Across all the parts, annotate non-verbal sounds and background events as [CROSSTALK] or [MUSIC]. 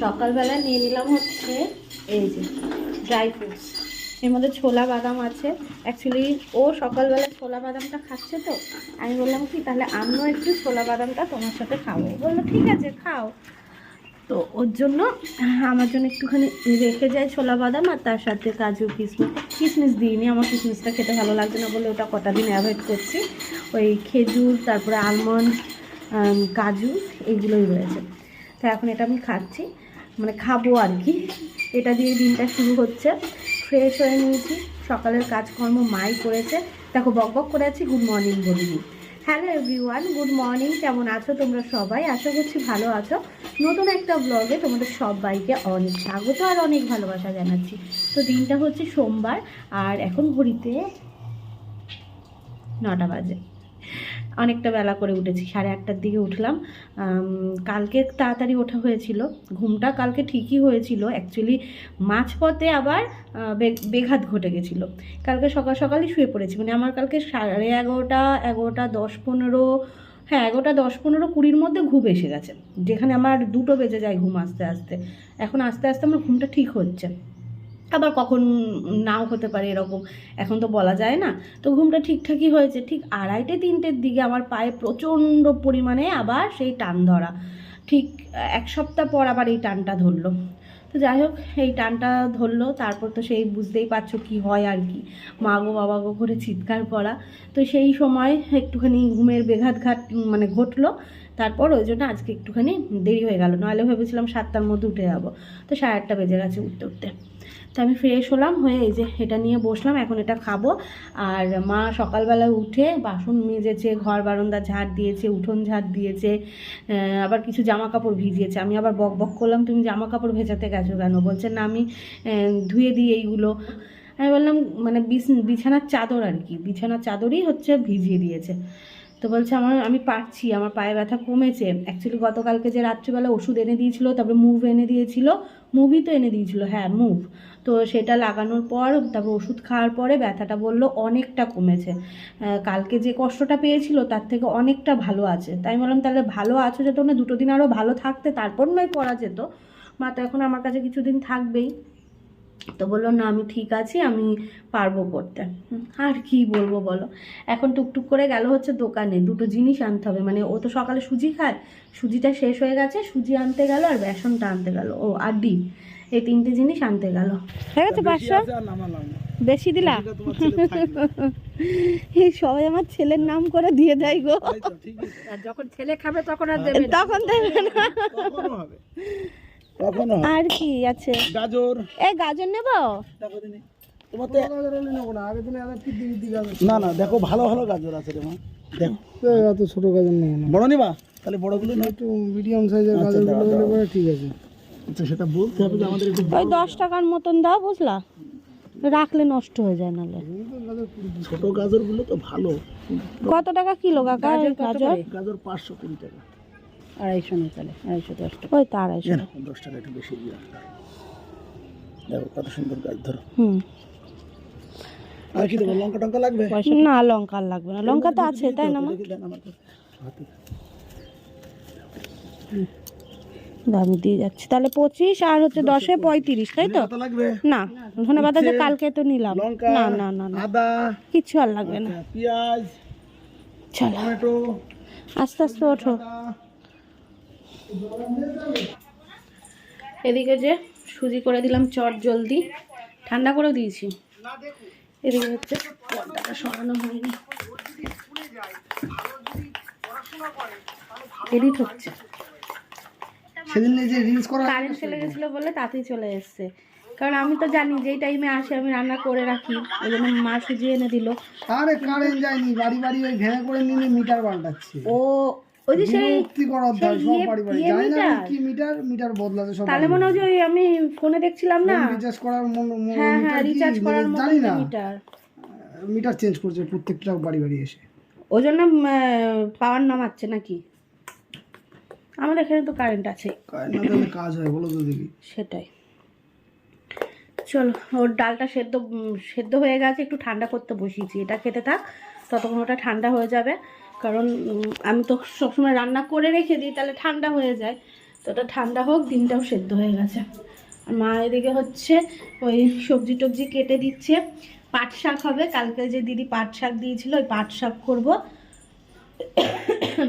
সকালবেলা নিয়ে নিলাম হচ্ছে এই যে ড্রাই ফ্রুটস এর মধ্যে ছোলা বাদাম আছে। অ্যাকচুয়ালি ও সকালবেলা ছোলা বাদামটা খাচ্ছে তো। আমি বললাম, কি, তাহলে আমিও একটু ছোলা বাদামটা তোমার সাথে খাব। বলল, ঠিক আছে, খাও। তো ওর জন্য আমার জন্য একটুখানি রেখে যায় ছোলা বাদাম আর তার সাথে কাজু কিশমিশ কিশমিশ দিইনি, আমার কিশমিশটা খেতে ভালো লাগছে না বলে ওটা কটা দিন অ্যাভয়েড করছি। ওই খেজুর, তারপরে আলমন্ড কাজু এগুলোই রয়েছে। তো এখন এটা আমি খাচ্ছি। মানে খাব আর কি। এটা দিয়ে দিনটা শুরু হচ্ছে। ফ্রেশ হয়ে নিয়েছি। সকালের কাজকর্ম মাই করেছে। দেখো, বক বক করে আছি। গুড মর্নিং বলিনি। হ্যালো এভরিওয়ান গুড মর্নিং কেমন আছো তোমরা সবাই? আশা করছি ভালো আছো। নতুন একটা ব্লগে তোমাদের সবাইকে অনেক স্বাগত আর অনেক ভালোবাসা জানাচ্ছি। তো দিনটা হচ্ছে সোমবার, আর এখন ঘড়িতে নটা বাজে। অনেকটা বেলা করে উঠেছি, সাড়ে আটটার দিকে উঠলাম। কালকে তাড়াতাড়ি ওঠা হয়েছিল, ঘুমটা কালকে ঠিকই হয়েছিল। অ্যাকচুয়ালি মাঝপথে আবার বেঘাত ঘটে গেছিল। কালকে সকাল সকালই শুয়ে পড়েছি মানে আমার কালকে সাড়ে এগারোটা এগারোটা দশ পনেরো হ্যাঁ এগারোটা দশ পনেরো কুড়ির মধ্যে ঘুম এসে গেছে। যেখানে আমার দুটো বেজে যায় ঘুম আস্তে আস্তে। এখন আস্তে আস্তে আমার ঘুমটা ঠিক হচ্ছে। আবার কখন নাও হতে পারে এরকম, এখন তো বলা যায় না। তো ঘুমটা ঠিকঠাকই হয়েছে, ঠিক আড়াইটে তিনটের দিকে আমার পায়ে প্রচণ্ড পরিমাণে আবার সেই টান ধরা। ঠিক এক সপ্তাহ পর আবার এই টানটা ধরলো। তো যাই হোক, এই টানটা ধরলো, তারপর তো সেই বুঝতেই পারছ কি হয় আর কি। মা গো, বাবা গো করে চিৎকার করা। তো সেই সময় একটুখানি ঘুমের বেঘাত ঘাট মানে ঘটলো। তারপর ওই জন্য আজকে একটুখানি দেরি হয়ে গেল। নাহলে ভেবেছিলাম সাতটার মধ্যে উঠে যাব। তো সাড়ে আটটা বেজে গেছে উঠতে উঠতে। তো আমি ফ্রেশ হলাম, হয়ে এই যে এটা নিয়ে বসলাম, এখন এটা খাব। আর মা সকালবেলা উঠে বাসন মেজেছে, ঘর বারান্দা ঝাড় দিয়েছে, উঠোন ঝাড় দিয়েছে আবার কিছু জামা কাপড় ভিজিয়েছে। আমি আবার বক বক করলাম, তুমি জামা কাপড় ভেজাতে গেছো কেন? বলছে, না, আমি ধুয়ে দিই এইগুলো। আমি বললাম মানে বিছ- বিছানার চাদর আর কি, বিছানার চাদরই হচ্ছে ভিজিয়ে দিয়েছে। তো বলছে, আমার, আমি পারছি, আমার পায়ে ব্যথা কমেছে। অ্যাকচুয়ালি গতকালকে যে রাত্রিবেলা ওষুধ এনে দিয়েছিল, তারপরে মুভ এনে দিয়েছিল মুভি তো এনে দিয়েছিল হ্যাঁ মুভ তো সেটা লাগানোর পর, তারপর ওষুধ খাওয়ার পরে ব্যথাটা বলল অনেকটা কমেছে। কালকে যে কষ্টটা পেয়েছিল, তার থেকে অনেকটা ভালো আছে। তাই বললাম, তাহলে ভালো আছো যে তোমরা দুটো দিন আরও ভালো থাকতে, তারপর নয় করা যেত। মা, তো এখন আমার কাছে কিছুদিন থাকবেই। তো বলল না আমি ঠিক আছি আমি পারব করতে আর কি বলব বলো? এখন টুকটুক করে গেল হচ্ছে দোকানে দুটো জিনিস আনতে হবে। মানে ও তো সকালে সুজি খায় সুজিটা শেষ হয়ে গেছে সুজি আনতে গেল আর বেসনটা আনতে গেল। ও আর ডিম এই তিনটে জিনিস আনতে গেল। হয়ে পাঁচশো? বেশি দিলা? [LAUGHS] এই সবাই আমার ছেলের নাম করে দিয়ে দেয় গো। যখন ছেলে খাবে তখন আর দেবে তখন দেবে না। কখনো আর কি আছে? গাজর। এই গাজর নেব? না। না দেখো ভালো ভালো গাজর আছে রে মা। দেখো। এত ছোট গাজর নেব না। বড় নিবা? তাহলে বড়গুলো না। একটু মিডিয়াম সাইজের আচ্ছা, গাজর দাও, গুলো পরে ঠিক আছে। আচ্ছা সেটা বলতে হবে যে আমাদের একটু ওই দশ টাকার মতন দাও বুঝলা? রাখলে নষ্ট হয়ে যায় নাহলে ছোট গাজরগুলো তো ভালো। কত টাকা কিলো কাকা গাজর? গাজর পাঁচশো কুড়ি টাকা। আড়াইশো না তাহলে আড়াইশো দশ টাকা। ওই তো আড়াইশো। দশ টাকা একটু বেশি দিয়ে দেখো কত সুন্দর গাছ ধরো। হুম। আর কি দেবো লঙ্কা টঙ্কা লাগবে? না লঙ্কা আর লাগবে না। লঙ্কা তো আছে তাই না দিয়ে যাচ্ছি। তাহলে পঁচিশ আর হচ্ছে দশে পঁয়ত্রিশ তাই তো? লাগবে। না ধনে পাতা যে কালকে তো নিলাম। না না না না। আদা কিছু আর লাগবে না। আচ্ছা, পেঁয়াজ চলো। আস্তে আস্তে ওঠো। এদিকে যে সুজি করে দিলাম চট জলদি। ঠান্ডা করে দিয়েছি। এদিকে হচ্ছে পর্দাটা সরানো হয়নি। এডিট হচ্ছে। সেদিন যে রিলস করা কারেন্ট চলে গেছিল বলে তাতেই চলে এসছে। কারণ আমি তো জানি যেই টাইমে আসে আমি রান্না করে রাখি। ওই জন্য মা সুজি এনে দিল। আরে কারেন্ট যায়নি বাড়ি বাড়ি ওই ভেঙে করে নিয়ে মিটার পাল্টাচ্ছে। ও ওই যে সেই ইয়ে- ইয়ে জানি না মিটার? কি মিটার? মিটার বদলাতে সব তাহলে মনে হয় ওই আমি ফোনে দেখছিলাম না? রিচার্জ করার হ্যাঁ হ্যাঁ মিটার রিচার্জ করার জানি না। মিটার। মিটার চেঞ্জ করছে প্রত্যেকটা বাড়ি বাড়ি এসে। ওই জন্য পাওয়ার নামাচ্ছে নাকি? আমাদের এখানে তো কারেন্ট আছে। কারেন্ট না কাজ হয় বলো তো দেখি। সেটাই। চলো ওর ডালটা সেদ্ধ সেদ্ধ হয়ে গেছে একটু ঠান্ডা করতে বসিয়েছি। এটা খেতে থাক ততক্ষণ ওটা ঠান্ডা হয়ে যাবে। কারণ আমি তো সবসময় রান্না করে রেখে দিই, তাহলে ঠান্ডা হয়ে যায়। তো ওটা ঠান্ডা হোক ডিমটাও সেদ্ধ হয়ে গেছে। আর মা এদিকে হচ্ছে ওই সবজি টবজি কেটে দিচ্ছে। পাট শাক হবে, কালকে যে দিদি পাট শাক দিয়েছিল, ওই পাট শাক করব।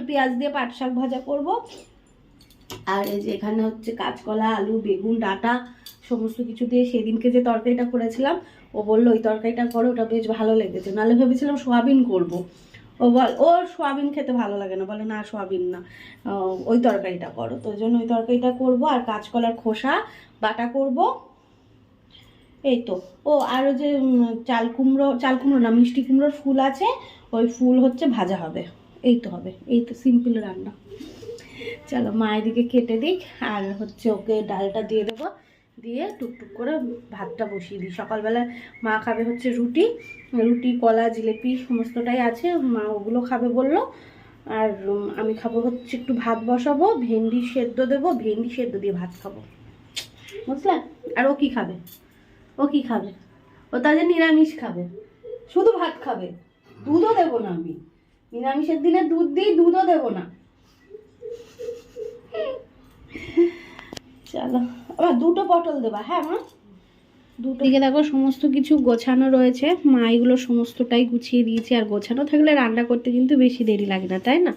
পেঁয়াজ দিয়ে পাট শাক ভাজা করব। আর এই যে এখানে হচ্ছে কাঁচকলা, আলু, বেগুন, ডাঁটা, সমস্ত কিছু দিয়ে সেদিনকে যে তরকারিটা করেছিলাম, ও বলল, ওই তরকারিটা করো, ওটা বেশ ভালো লেগেছে। নাহলে ভেবেছিলাম সোয়াবিন করব। ও বল, ও সোয়াবিন খেতে ভালো লাগে না, বলে না সোয়াবিন না। ওই তরকারিটা করো। তো জন্য ওই তরকারিটা করব, আর কাঁচকলার খোসা, বাটা করব। এই তো। ও আরও যে চাল কুমড়ো চাল কুমড়ো না, মিষ্টি কুমড়োর ফুল আছে, ওই ফুল হচ্ছে ভাজা হবে। এই তো হবে, এই তো সিম্পল রান্না। চলো মা এদিকে কেটে দিক, আর হচ্ছে ওকে ডালটা দিয়ে দেবো। দিয়ে টুকটুক করে ভাতটা বসিয়ে দিই। সকালবেলা মা খাবে হচ্ছে রুটি রুটি, কলা, জিলেপি সমস্তটাই আছে, মা ওগুলো খাবে বলল। আর আমি খাব হচ্ছে একটু ভাত বসাবো, ভেন্ডি সেদ্ধ দেবো, ভেন্ডি সেদ্ধ দিয়ে ভাত খাব। বুঝলে? আর ও কি খাবে? ও কি খাবে? ও তাহলে নিরামিষ খাবে। শুধু ভাত খাবে। দুধও দেবো না আমি। নিরামিষের দিনে দুধ দিই, দুধও দেবো না। দুটো পটল দেবা হ্যাঁ মা? দেখো, সমস্ত কিছু গোছানো রয়েছে। মা এগুলো সমস্তটাই গুছিয়ে দিয়েছে। আর গোছানো থাকলে রান্না করতে কিন্তু বেশি দেরি লাগে না, তাই না?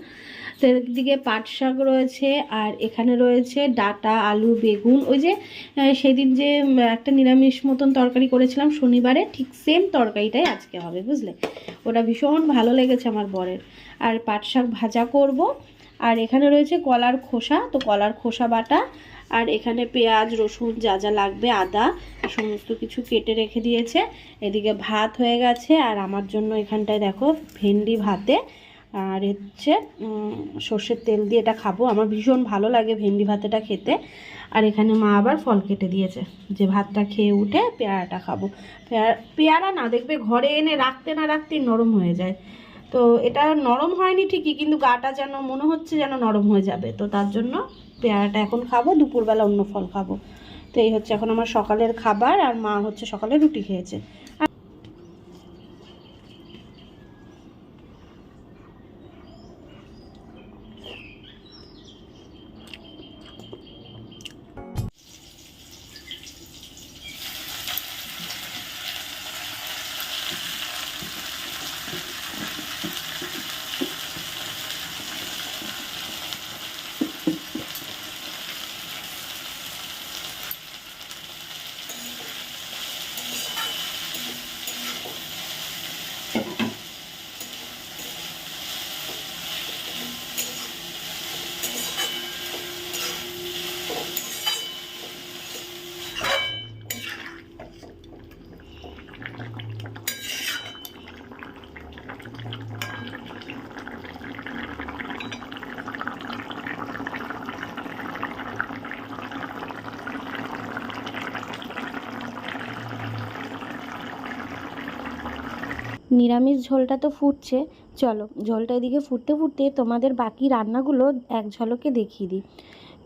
তো এদিকে পাট শাক রয়েছে, আর এখানে রয়েছে ডাটা, আলু, বেগুন। ওই যে সেদিন যে একটা নিরামিষ মতন তরকারি করেছিলাম শনিবারে, ঠিক সেম তরকারিটাই আজকে হবে, বুঝলে? ওটা ভীষণ ভালো লেগেছে আমার বরের। আর পাট শাক ভাজা করব। আর এখানে রয়েছে কলার খোসা, তো কলার খোসা বাটা, আর এখানে পেঁয়াজ, রসুন, যা যা লাগবে, আদা, সমস্ত কিছু কেটে রেখে দিয়েছে। এদিকে ভাত হয়ে গেছে, আর আমার জন্য এখানটায় দেখো ভেন্ডি ভাতে, আর হচ্ছে সর্ষের তেল দিয়ে এটা খাব। আমার ভীষণ ভালো লাগে ভেন্ডি ভাতেটা খেতে। আর এখানে মা আবার ফল কেটে দিয়েছে, যে ভাতটা খেয়ে উঠে পেয়ারাটা খাব। পেয়ারা পেয়ারা না, দেখবে ঘরে এনে রাখতে না রাখতেই নরম হয়ে যায়। তো এটা নরম হয়নি ঠিকই, কিন্তু গাটা যেন, মনে হচ্ছে যেন নরম হয়ে যাবে। তো তার জন্য পেয়ারাটা এখন খাব, দুপুরবেলা অন্য ফল খাব। তো এই হচ্ছে এখন আমার সকালের খাবার, আর মা হচ্ছে সকালে রুটি খেয়েছে। নিরামিষ ঝোলটা তো ফুটছে। চলো, ঝোলটা এদিকে ফুটতে ফুটতে তোমাদের বাকি রান্নাগুলো এক ঝলকে দেখিয়ে দিই।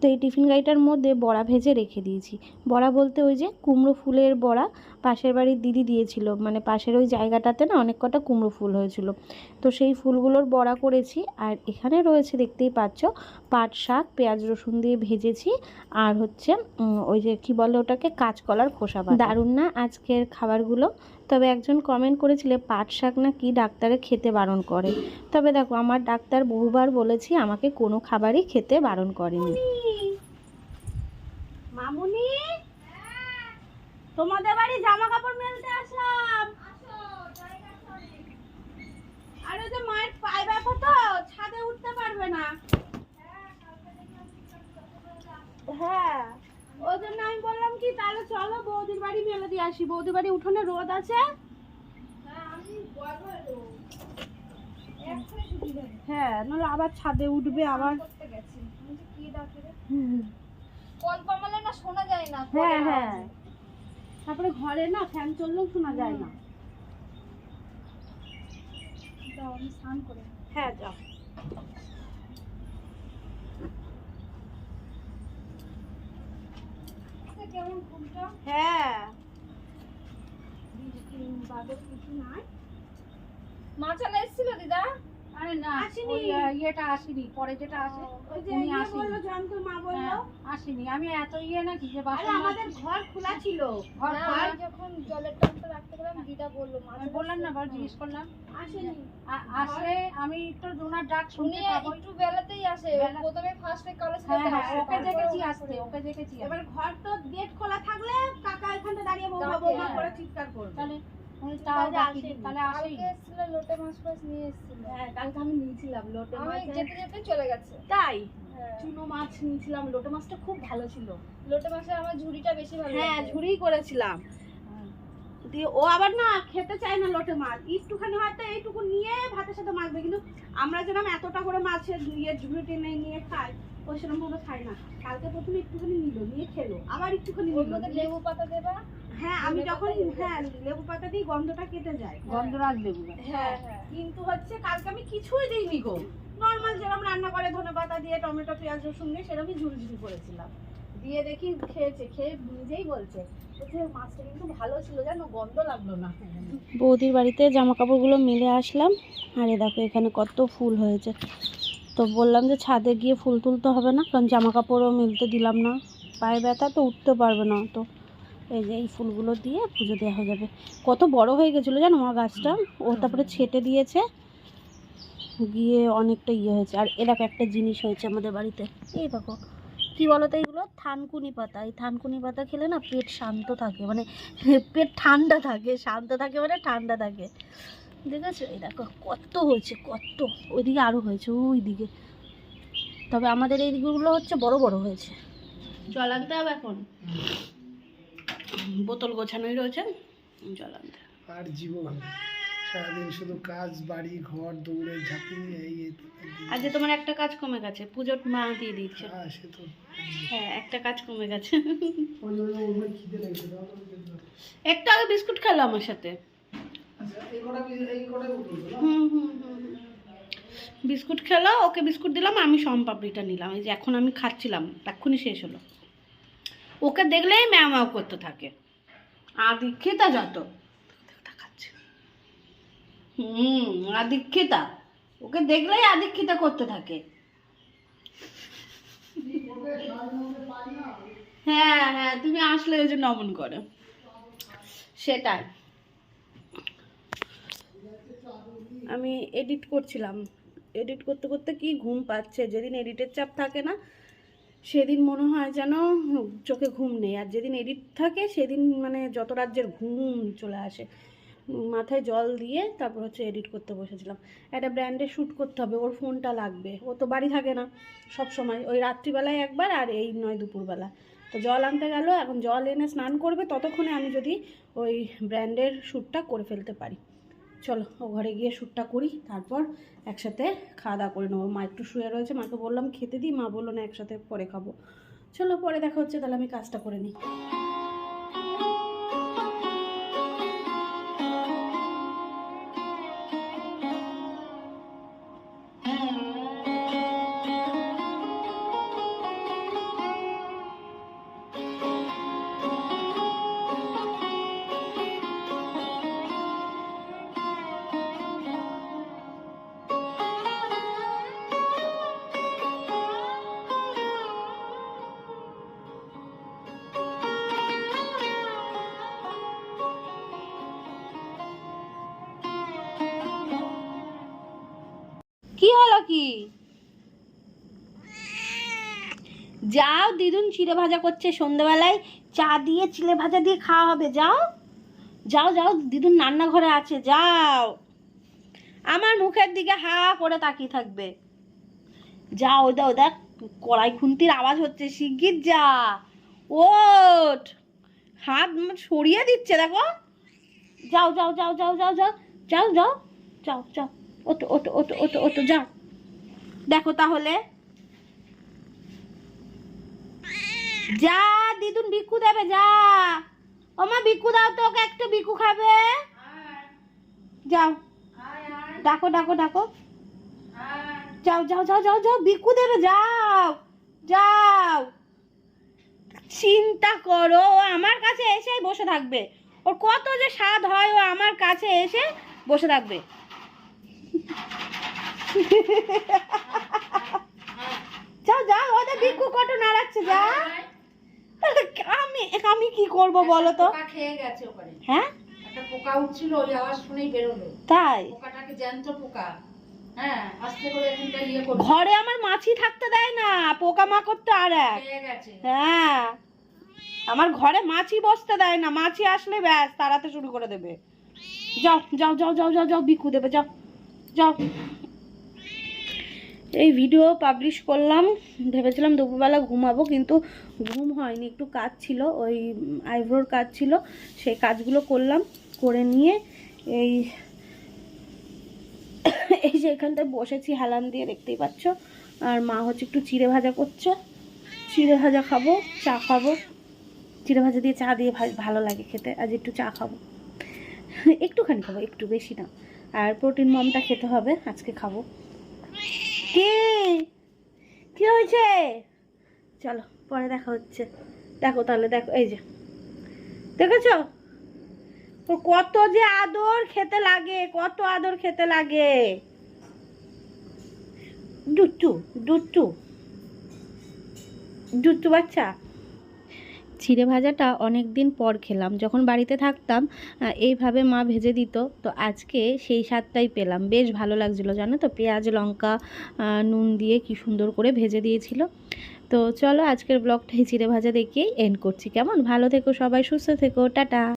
তো এই টিফিন গাড়িটার মধ্যে বড়া ভেজে রেখে দিয়েছি। বড়া বলতে ওই যে কুমড়ো ফুলের বড়া পাশের বাড়ির দিদি দিয়েছিল। মানে পাশের ওই জায়গাটাতে না অনেক কটা কুমড়ো ফুল হয়েছিল। তো সেই ফুলগুলোর বড়া করেছি আর এখানে রয়েছে দেখতেই পাচ্ছ পাট শাক, পেঁয়াজ রসুন দিয়ে ভেজেছি আর হচ্ছে ওই যে কি বলে ওটাকে কাঁচকলার খোসা। দারুণ না আজকের খাবারগুলো? তবে একজন কমেন্ট করেছিলে, পাট শাক নাকি ডাক্তারে খেতে বারণ করে? তবে দেখো, আমার ডাক্তার বহুবার বলেছি আমাকে কোনো খাবারই খেতে বারণ করেনি। মামুনি? তোমাদের বাড়ি জামা কাপড় মেলতে আসলাম। আর ওই যে মায়ের পায়ে ব্যথা তো ছাদে উঠতে পারবে না। হ্যাঁ ওই জন্য আমি বললাম কি তাহলে চলো বৌদির বাড়ি মেলে দিয়ে আসি। বৌদির বাড়ি উঠোনে রোদ আছে? হ্যাঁ নাহলে আবার ছাদে উঠবে আবার না শোনা যায় না হ্যাঁ হ্যাঁ। তারপরে ঘরে না ফ্যান চললেও শোনা যায় না। হ্যাঁ যাও। এটা কেমন ঘুমটা? এসেছিল দিদা? আরে না আসেনি। ইয়েটা আসেনি পরে যেটা আসে উনি আসেনি। বলল মা বলল। আসেনি। আমি এত ইয়ে নাকি যে বাসন আমাদের ঘর খোলা ছিল। ঘর না, ঘর আমি যখন জলের ট্যাঙ্কটা রাখতে গেলাম দিদা বলল মাছ বললাম না বার জিজ্ঞেস করলাম। আসেনি। আ- আমি তো ডোনার ডাক পাবো। একটু বেলাতেই আসে প্রথমে ফার্স্টে কলেজ হ্যাঁ থেকে হ্যাঁ আসে ওকে দেখেছি আসতে ওকে দেখেছি এবার ঘর তো গেট খোলা থাকলে কাকা এখানটা দাঁড়িয়ে ডাকে, হ্যাঁ। করে চিৎকার করবে। তাহলে তাও তাহলে লোটে মাছ ফাছ নিয়ে এসেছিল। হ্যাঁ কালকে আমি নিয়েছিলাম লোটে আমি মাছ যেতে যেতে চলে গেছে। তাই? হ্যাঁ। চুনো মাছ নিয়েছিলাম। লোটে মাছটা খুব ভালো ছিল। লোটে মাছে আমার ঝুড়িটা বেশি ভালো হ্যাঁ ঝুড়ি করেছিলাম। দিয়ে ও আবার না খেতে চায় না লোটে মাছ। একটুখানি হয়তো এইটুকু নিয়ে ভাতের সাথে মাখবে কিন্তু আমরা যেরকম এতটা করে মাছের ইয়ে ঝুড়ি টেনে নিয়ে খাই ও সেরকম ভাবে খায় না। কালকে প্রথমে একটুখানি নিল নিয়ে খেলো। আবার একটুখানি লেবু পাতা দেবা? হ্যাঁ আমি যখন হ্যাঁ লেবু পাতা দিয়ে গন্ধটা কেটে যায়। গন্ধরাজ লেবু হ্যাঁ হ্যাঁ। কিন্তু হচ্ছে কালকে আমি কিছুই দিইনি গো। নর্মাল যেরকম রান্না করে ধনে পাতা দিয়ে টমেটো পেঁয়াজ রসুন দিয়ে সেরকমই ঝুড়ি ঝুড়ি করেছিলাম। দিয়ে দেখি খেয়েছে খেয়ে নিজেই বলছে। বলছে মাছটা কিন্তু ভালো ছিল জানো গন্ধ লাগল না। বৌদির বাড়িতে জামা কাপড়গুলো মেলে আসলাম। আর এ দেখো এখানে কত ফুল হয়েছে। তো বললাম যে ছাদে গিয়ে ফুল তুলতে হবে না কারণ জামা কাপড়ও মেলতে দিলাম না। পায়ে ব্যথা তো উঠতে পারবে না তো এই যে এই ফুলগুলো দিয়ে পুজো দেওয়া হয়ে যাবে। কত বড় হয়ে গেছিল জানো আমার গাছটা? ও তারপরে ছেটে দিয়েছে। গিয়ে অনেকটা ইয়ে হয়েছে। আর এরকম একটা জিনিস হয়েছে আমাদের বাড়িতে। এই দেখো, কি বলতো এইগুলো? থানকুনি পাতা। এই থানকুনি পাতা খেলে না পেট শান্ত থাকে। মানে পেট ঠান্ডা থাকে। শান্ত থাকে মানে ঠান্ডা থাকে। দেখেছ এই দেখো, কত হয়েছে, কত। ওইদিকে আরও হয়েছে ওই দিকে তবে আমাদের এই দিকগুলো হচ্ছে বড় বড় হয়েছে। জল আনতে হবে এখন? বোতল গোছানোই রয়েছে। জল আনতে আর জীবন সারাদিন শুধু কাজ বাড়ি ঘর দৌড়ে ঝাঁপিয়ে এই আজকে তোমার একটা কাজ কমে গেছে পুজোর মা দিয়ে দিচ্ছে হ্যাঁ সে তো হ্যাঁ একটা কাজ কমে গেছে। একটু আগে বিস্কুট খেলো আমার সাথে। হুম হুম। বিস্কুট খেলো ওকে বিস্কুট দিলাম আমি পাপড়িটা নিলাম। এই যে এখন আমি খাচ্ছিলাম এক্ষুনি শেষ হলো। ওকে দেখলেই ম্যাও করতে থাকে। আদিক্ষিতা যত। হুম, আদিক্ষিতা। ওকে দেখলেই আদিক্ষিতা করতে থাকে। হ্যাঁ হ্যাঁ তুমি আসলে ওই জন্য অমন করে। সেটাই। আমি এডিট করছিলাম। এডিট করতে করতে কি ঘুম পাচ্ছে? যেদিন এডিটের চাপ থাকে না সেদিন মনে হয় যেন চোখে ঘুম নেই। আর যেদিন এডিট থাকে, সেদিন মানে যত রাজ্যের ঘুম চলে আসে, মাথায় জল দিয়ে তারপর হচ্ছে এডিট করতে বসেছিলাম। একটা ব্র্যান্ডে শ্যুট করতে হবে, ওর ফোনটা লাগবে। ও তো বাড়ি থাকে না সব সময়, ওই রাত্রিবেলায় একবার আর এই নয় দুপুরবেলা। তো জল আনতে গেল, এখন জল এনে স্নান করবে, ততক্ষণে আমি যদি ওই ব্র্যান্ডের শ্যুটটা করে ফেলতে পারি। চলো, ও ঘরে গিয়ে শ্যুটটা করি, তারপর একসাথে খাওয়া দাওয়া করে নেব। মা একটু শুয়ে রয়েছে, মাকে বললাম খেতে দিই, মা বলল না একসাথে পরে খাব। চলো, পরে দেখা হচ্ছে, তাহলে আমি কাজটা করে নিই। কি যাও দিদুন চিড়ে ভাজা করছে সন্ধ্যেবেলায় চা দিয়ে চিড়ে ভাজা দিয়ে খাওয়া হবে যাও যাও যাও দিদুন রান্নাঘরে আছে যাও আমার মুখের দিকে হা করে তাকিয়ে থাকবে যা ওদা ওদা কড়াই খুন্তির আওয়াজ হচ্ছে শিগগির যা ওঠ হাত সরিয়ে দিচ্ছে দেখো যাও যাও যাও যাও যাও যাও যাও যাও যাও যাও ওটো ওটো ওটো ওটো ওটো যাও দেখো তাহলে। যা, দিদুন ভিক্ষু দেবে, যা। ও ওমা, ভিক্ষু দাও তো, ওকে একটু ভিক্ষু খাবে। যাও। ডাকো ডাকো ডাকো। যাও যাও যাও যাও যাও, ভিক্ষু দেবে, যাও। যাও। চিন্তা করো আমার কাছে এসেই বসে থাকবে। ওর কত যে স্বাদ হয়, ও আমার কাছে এসে বসে থাকবে। যাও যাও ওদের বিকু কত নাড়াচ্ছে যা। আমি আমি কি করব বলো তো? পোকা খেয়ে গেছে ওখানে। হ্যাঁ? একটা পোকা উঠছিল ওই আওয়াজ শুনেই বেরোলো। তাই? পোকাটাকে জ্যান্ত পোকা। হ্যাঁ আস্তে করে এখানটা ইয়ে করে ঘরে আমার মাছি থাকতে দেয় না পোকা মাকড় তো আর এক। খেয়ে গেছে। হ্যাঁ। আমার ঘরে মাছি বসতে দেয় না মাছি আসলে ব্যাস তাড়াতে শুরু করে দেবে। যাও যাও যাও যাও যাও যাও বিকু দেবে যাও যাও। এই ভিডিও পাবলিশ করলাম। ভেবেছিলাম দুপুরবেলা ঘুমাবো, কিন্তু ঘুম হয়নি। একটু কাজ ছিল, ওই আইব্রোর কাজ ছিল, সেই কাজগুলো করলাম, করে নিয়ে এই [COUGHS] এই যে এখানটায় বসেছি, হেলান দিয়ে দেখতেই পাচ্ছ। আর মা হচ্ছে একটু চিড়ে ভাজা করছে। চিড়ে ভাজা খাব, চা খাব। চিড়ে ভাজা দিয়ে চা দিয়ে ভালো লাগে খেতে। আজ একটু চা খাব। [LAUGHS] একটুখানি খাব, একটু বেশি না। আর প্রোটিন মমটা খেতে হবে, আজকে খাব। কি কি হয়েছে? চলো, পরে দেখা হচ্ছে। দেখো তাহলে, দেখো, এই যে। দেখেছ? ওর কত যে আদর খেতে লাগে, কত আদর খেতে লাগে। দুট্টু দুট্টু। দুট্টু বাচ্চা? চিড়ে ভাজাটা অনেক দিন পর খেলাম। যখন বাড়িতে থাকতাম এইভাবে মা ভেজে দিত। তো আজকে সেই স্বাদটাই পেলাম। বেশ ভালো লাগছিল, জানো তো? পেঁয়াজ, লঙ্কা নুন দিয়ে কি সুন্দর করে ভেজে দিয়েছিল। তো চলো আজকের ব্লগটা এই চিড়ে ভাজা দেখিয়েই এন্ড করছি। কেমন? ভালো থেকো সবাই, সুস্থ থেকো। টাটা!